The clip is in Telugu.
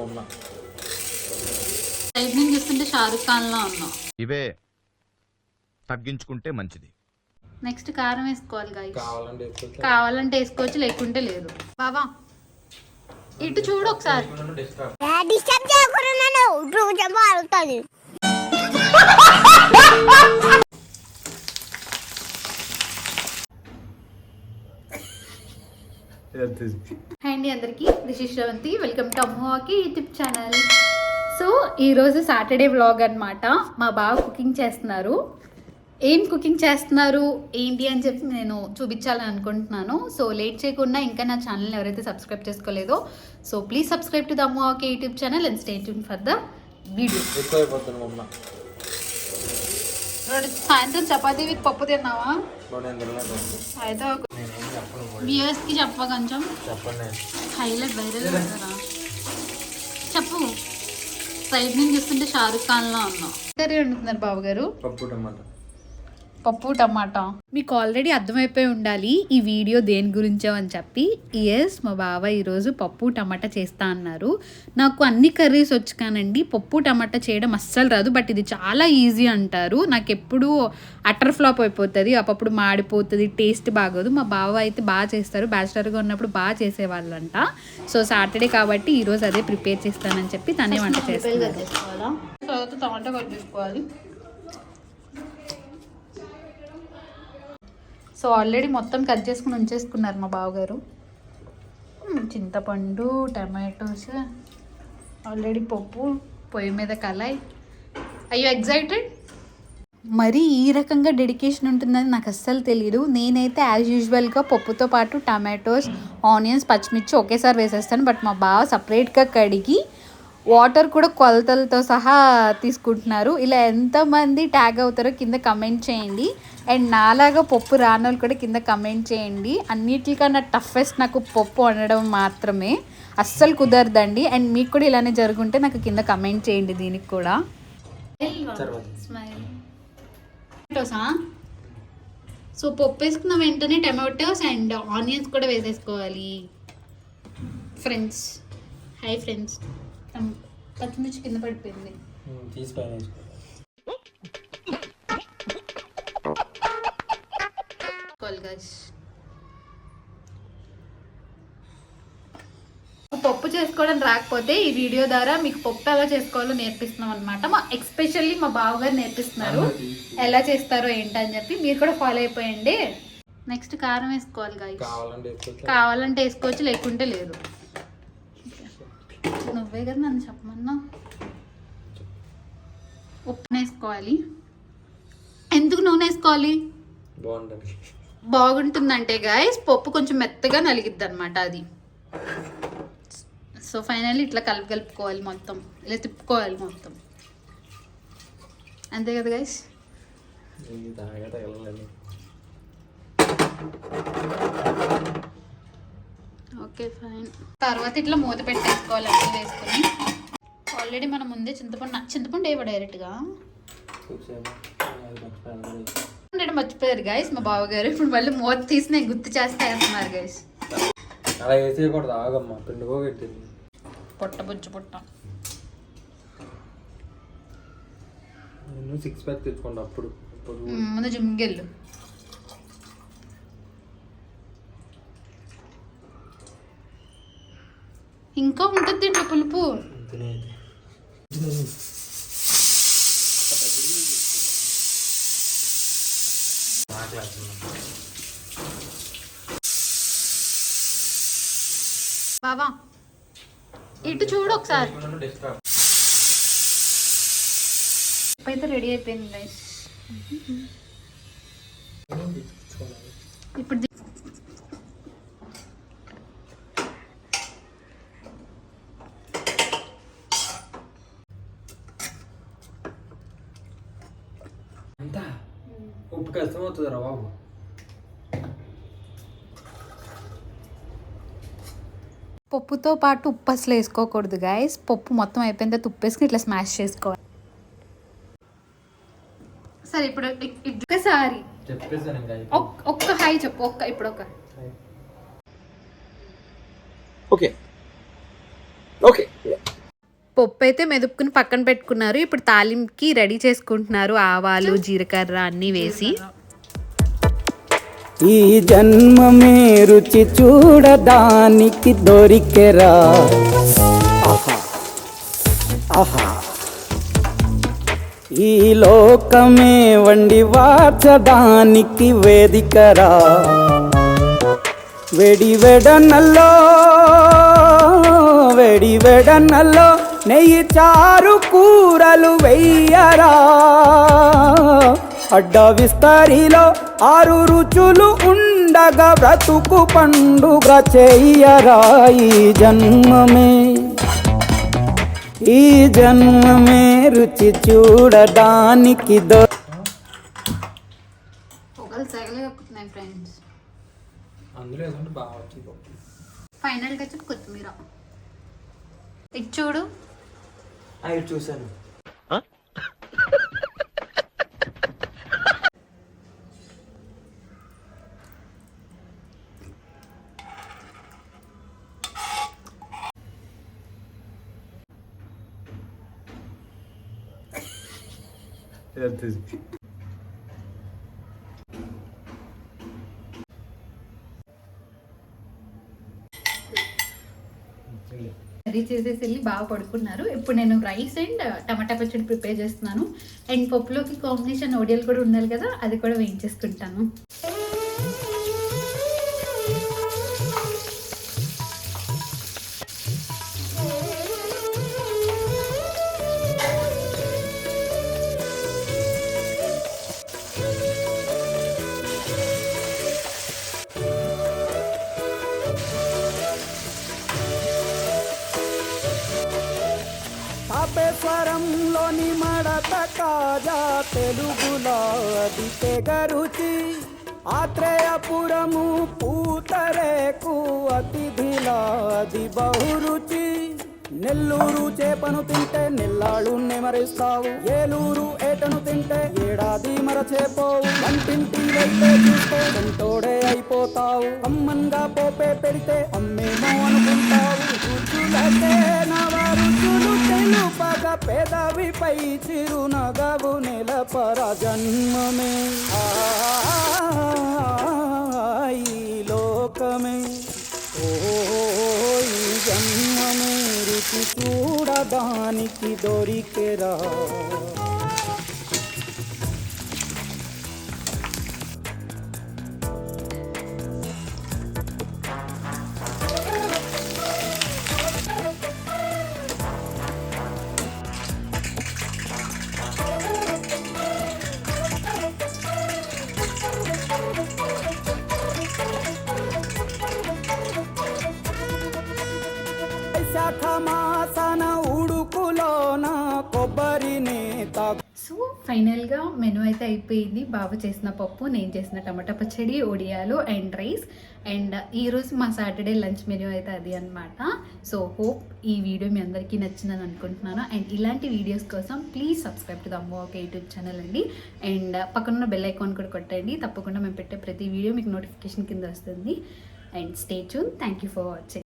మొన్న చూస్తుంటే షారుఖ్ ఖాన్లో ఉన్నాం ఇవే తగ్గించుకుంటే మంచిది. నెక్స్ట్ కారం వేసుకోవాలి గాయ కావాలంటే వేసుకోవచ్చు. కావాలంటే వేసుకోవచ్చు లేకుంటే లేదు. బావా ఇటు చూడు ఒకసారి. డిస్టర్బ్ డిస్టర్బ్ చేయకుండా నన్ను రోజు మారుతుంది హాయ్ అండి అందరికీ. This is Sravanthi welcome to Ammavaki YouTube channel so ఈరోజు సాటర్డే వ్లాగ్ అన్నమాట. మా బావ కుకింగ్ చేస్తున్నారు. ఏం కుకింగ్ చేస్తున్నారు? ఏంటి అని చెప్పి నేను చూపించాలని అనుకుంటున్నాను. సో లేట్ చేయకుండా ఇంకా నా ఛానల్ ఎవరైతే subscribe చేసుకోలేదో so please subscribe to the Ammavaki YouTube channel and stay tune for the video సాయంత్రం చపాతీ విత్ పప్పు తిన్నావా? అయితే పోయి. వ్యూవర్స్కి చెప్ప కొంచెం. చెప్పండి. హైలైట్ వైరల్ కదా చెప్పు. సైడ్ నుంచి చూస్తుంటే షారుఖ్ ఖాన్లో ఉన్నాం కర్రీ వండుతున్నారు బాబు గారు పప్పు టమాటా. పప్పు టమాటా. మీకు ఆల్రెడీ అర్థమైపోయి ఉండాలి ఈ వీడియో దేని గురించో అని చెప్పి. ఎస్ మా బావ ఈరోజు పప్పు టమాటా చేస్తా అన్నారు. నాకు అన్ని కర్రీస్ వచ్చు కానండి పప్పు టమాటా చేయడం అస్సలు రాదు బట్ ఇది చాలా ఈజీ అంటారు. నాకు ఎప్పుడు అటర్ ఫ్లాప్ అయిపోతుంది అప్పుడు మాడిపోతుంది టేస్ట్ బాగోదు. మా బావ అయితే బాగా చేస్తారు బ్యాచిలర్గా ఉన్నప్పుడు బాగా చేసేవాళ్ళంట. సో సాటర్డే కాబట్టి ఈరోజు అదే ప్రిపేర్ చేస్తానని చెప్పి తనే వంట చేస్తారు టమాటా కట్ చేసుకోవాలి. సో ఆల్రెడీ మొత్తం కట్ చేసుకుని ఉంచేసుకున్నారు మా బావగారు. చింతపండు టమాటోస్ ఆల్రెడీ పప్పు పొయ్యి మీద కలాయి అయ్యో ఎగ్జైటెడ్ మరి ఈ రకంగా డెడికేషన్ ఉంటుందని నాకు అస్సలు తెలియదు నేనైతే యాజ్ యూజువల్గా పప్పుతో పాటు టమాటోస్ ఆనియన్స్ పచ్చిమిర్చి ఒకేసారి వేసేస్తాను. బట్ మా బావ సపరేట్గా కడిగి వాటర్ కూడా కొలతలతో సహా తీసుకుంటున్నారు. ఇలా ఎంతమంది ట్యాగ్ అవుతారో కింద కమెంట్ చేయండి. అండ్ నాలాగా పప్పు రానోళ్ళు కూడా కింద కమెంట్ చేయండి. అన్నిటికన్నా టఫెస్ట్ నాకు పప్పు వండడం మాత్రమే. అస్సలు కుదరదండి. అండ్ మీకు కూడా ఇలానే జరుగుంటే నాకు కింద కమెంట్ చేయండి దీనికి కూడా. సో పప్పు వేసుకున్న వెంటనే టమాటోస్ అండ్ ఆనియన్స్ కూడా వేసేసుకోవాలి. ఫ్రెండ్స్. Hi friends. పచ్చిమిర్చి కింద పడిపోయింది. తీసి పైన పప్పు చేసుకోవడం రాకపోతే ఈ వీడియో ద్వారా మీకు పప్పు ఎలా చేసుకోవాలో నేర్పిస్తున్నాం అనమాట మా ఎక్స్పెషల్లీ మా బావగారు నేర్పిస్తున్నారు. ఎలా చేస్తారో ఏంటని చెప్పి మీరు కూడా ఫాలో అయిపోయండి. నెక్స్ట్ కారం వేసుకోవాలి కావాలంటే వేసుకోవచ్చు లేకుంటే లేదు. నువ్వే కదా నన్ను చెప్పమన్నా? ఉప్పు వేసుకోవాలి ఎందుకు నూనె వేసుకోవాలి? బాగుంటుంది. బాగుంటుందంటే గాయస్ పప్పు కొంచెం మెత్తగా నలిగిద్ది అనమాట అది. సో ఫైనల్లీ ఇట్లా కలిపి కలుపుకోవాలి మొత్తం. ఇలా తిప్పుకోవాలి మొత్తం. అంతే కదా గైస్ తగలండి ఓకే ఫైన్. తర్వాత ఇట్లా మూత పెట్టేసుకోవాలి అన్నీ వేసుకొని. ఆల్రెడీ మనం ముందే చింతపండు చింతపండు వేయవ డైరెక్ట్గా. నేను మర్చిపోయారు గైస్ మా బావగారు ఇప్పుడు మళ్ళీ మూత తీసి నేను గుర్తు చేస్తే వేస్తున్నారు గైస్ అలా వేసేయకూడదు ఆగమ్మా. పిండుకో పెట్టింది. పొట్ట బుజ్జు పుట్ట. నేను సిక్స్ ప్యాక్ తెచ్చుకోండి అప్పుడు. ముందు జిమ్కెళ్ళు ఇంకా తినేది బావా ఇటు చూడు ఒకసారి. అయితే రెడీ అయిపోయింది గైస్ ఇప్పుడు ది- అంతా ఉప్పు కష్టం అవుతుందిరా బాబు? పప్పుతో పాటు ఉప్పు అసలు వేసుకోకూడదు గాయస్ పప్పు మొత్తం అయిపోయిన తర్వాత ఉప్పు వేసుకుని ఇట్లా స్మాష్ చేసుకోవాలి. సరే ఇప్పుడు ఒక్కసారి. ఒక్క హాయ్ చెప్పు ఒక్క ఇప్పుడు ఒక. ఓకే. ఓకే. పప్పు అయితే మెదుపుకుని పక్కన పెట్టుకున్నారు. ఇప్పుడు తాలింపుకి రెడీ చేసుకుంటున్నారు ఆవాలు జీలకర్ర అన్నీ వేసి. ఈ జన్మమే రుచి చూడడానికి దొరికెరా. ఆహా. ఆహా. ఈ లోకమే వండి వాచడానికి వేదికరా. వెడి వెడనల్లో వెడి వెడనల్లో నెయ్యి చారు కూరలు వెయ్యరా అడ్డ విస్తరిలో ఆరు రుచులు ఉండగా బ్రతుకు పండుగ చెయ్యరా ఈ జన్మమే. ఈ జన్మమే రుచి చూడడానికి దో పప్పు ఫైనల్గా వచ్చి కొత్తిమీర. ఇది చూడు. అవి చూశాను కర్రీ చేసేసి వెళ్ళి బాగా పడుకున్నారు. ఇప్పుడు నేను రైస్ అండ్ టమాటా పచ్చడి ప్రిపేర్ చేస్తున్నాను. అండ్ పప్పులోకి కాంబినేషన్ ఒడియలు కూడా ఉండాలి కదా అది కూడా వేయించేసుకుంటాను. స్వరంలోని మడత కాజా తెలుగులో అది తెగరుచి ఆత్రేయపురము పూతరేకు అతిథిలా అది బహురుచి. నెల్లూరు చేపను తింటే నెల్లాళ్ళు నెమరిస్తావు ఏలూరు ఏటను తింటే ఏడాది మరచేపోవు. వంటింటి వెళ్తే చూస్తే వెంటోడే అయిపోతావు అమ్మన్గా పోపే పెడితే అమ్మేమో అనుకుంటావు. రుచులకే నవ రుచులు తెలుపగ పెదవిపై చిరునగవు నెలపర జన్మమే ఈ లోకమే ఓ ఈ జన్మమే రుచి చూడడానికి దొరికెరా. శాఖ ఉడుకులోన కొబ్బరి సో ఫైనల్గా మెను అయితే అయిపోయింది. బాబు చేసిన పప్పు నేను చేసిన టమాటా పచ్చడి ఒడియాలు అండ్ రైస్. అండ్ ఈరోజు మా సాటర్డే లంచ్ మెనూ అయితే అది అనమాట సో హోప్ ఈ వీడియో మీ అందరికీ నచ్చిందని అనుకుంటున్నాను. అండ్ ఇలాంటి వీడియోస్ కోసం ప్లీజ్ సబ్స్క్రైబ్ టు ద అమ్మో ఒక యూట్యూబ్ ఛానల్ అండి. అండ్ పక్కన బెల్ ఐకాన్ కూడా కొట్టండి. తప్పకుండా మేము పెట్టే ప్రతి వీడియో మీకు నోటిఫికేషన్ కింద వస్తుంది. And stay tune thank you for watching